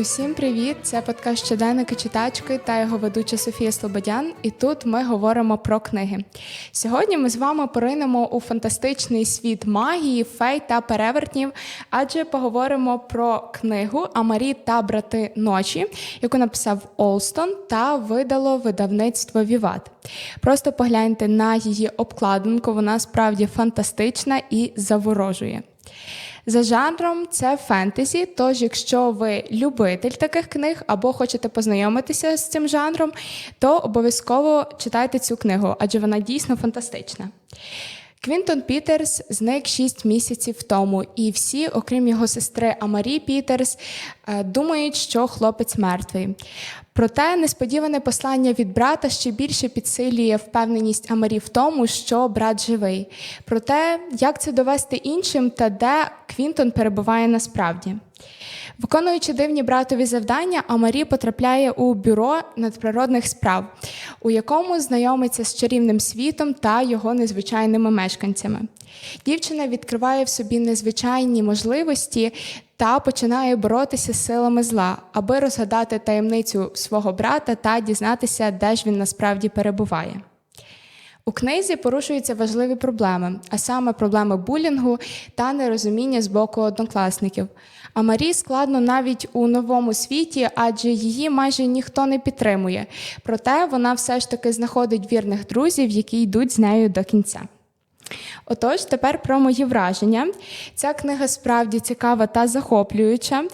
Усім привіт! Це подкаст щоденники читачки та його ведуча Софія Слободян. І тут ми говоримо про книги. Сьогодні ми з вами поринемо у фантастичний світ магії, фей та перевертнів, адже поговоримо про книгу Амарі та брати ночі, яку написав Олстон та видало видавництво Віват. Просто погляньте на її обкладинку, вона справді фантастична і заворожує. За жанром це фентезі. Тож, якщо ви любитель таких книг або хочете познайомитися з цим жанром, то обов'язково читайте цю книгу, адже вона дійсно фантастична. Квінтон Пітерс зник 6 місяців тому, і всі, окрім його сестри Амарі Пітерс, думають, що хлопець мертвий. Проте несподіване послання від брата ще більше підсилює впевненість Амарі в тому, що брат живий. Проте, як це довести іншим та де Квінтон перебуває насправді. Виконуючи дивні братові завдання, Амарі потрапляє у бюро надприродних справ, у якому знайомиться з чарівним світом та його незвичайними мешканцями. Дівчина відкриває в собі незвичайні можливості та починає боротися з силами зла, аби розгадати таємницю свого брата та дізнатися, де ж він насправді перебуває. У книзі порушуються важливі проблеми, а саме проблеми булінгу та нерозуміння з боку однокласників. А Марі складно навіть у новому світі, адже її майже ніхто не підтримує. Проте вона все ж таки знаходить вірних друзів, які йдуть з нею до кінця. Отож, тепер про мої враження. Ця книга справді цікава та захоплююча.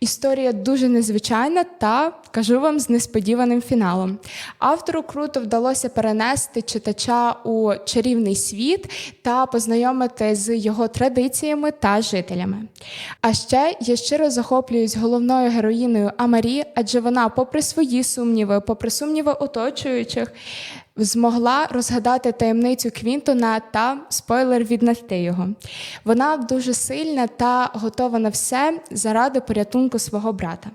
Історія дуже незвичайна та кажу вам з несподіваним фіналом. Автору круто вдалося перенести читача у чарівний світ та познайомити з його традиціями та жителями. А ще я щиро захоплююсь головною героїною Амарі, адже вона, попри свої сумніви, попри сумніви оточуючих, змогла розгадати таємницю Квінтона та спойлер віднести його. Вона дуже сильна та готова на все заради порятунку свого брата.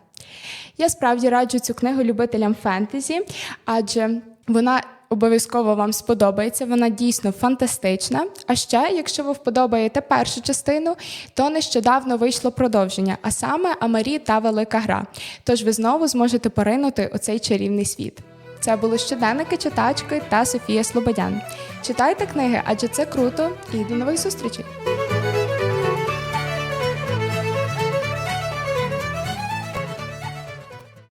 Я справді раджу цю книгу любителям фентезі, адже вона обов'язково вам сподобається, вона дійсно фантастична. А ще, якщо ви вподобаєте першу частину, то нещодавно вийшло продовження, а саме Амарі та Велика Гра. Тож ви знову зможете поринути у цей чарівний світ. Це були щоденники читачки та Софія Слободян. Читайте книги, адже це круто, і до нових зустрічей!